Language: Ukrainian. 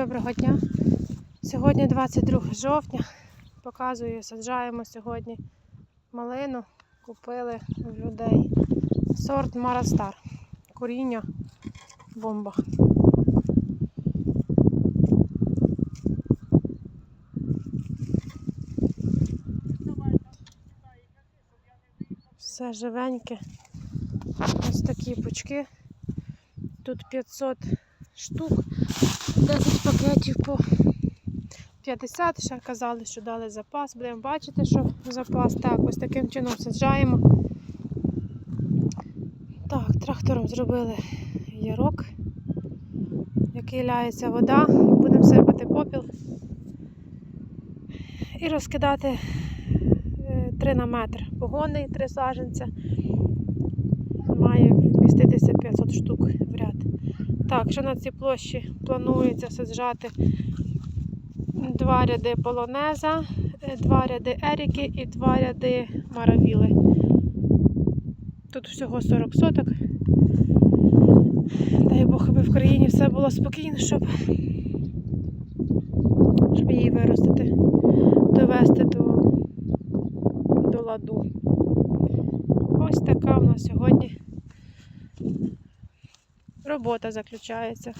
Доброго дня. Сьогодні 22 жовтня. Показую, саджаємо сьогодні малину. Купили в людей. Сорт Марастар. Коріння бомба. Все живеньке. Ось такі пучки. Тут 500 штук, 10 пакетів по 50. Ще казали, що дали запас. Будемо бачити, що запас. Так, ось таким чином саджаємо. Так, трактором зробили ярок, який ляється вода. Будемо сипати попіл і розкидати 3 на метр. Погонний 3 саженця. Має вміститися 500 штук. Так, що на цій площі планується саджати два ряди полонеза, е, два ряди еріки і два ряди маравіли. Тут всього 40 соток. Дай Бог, аби в країні все було спокійно, щоб, щоб її виростити, довести до, до ладу. Ось така в нас сьогодні робота заключається.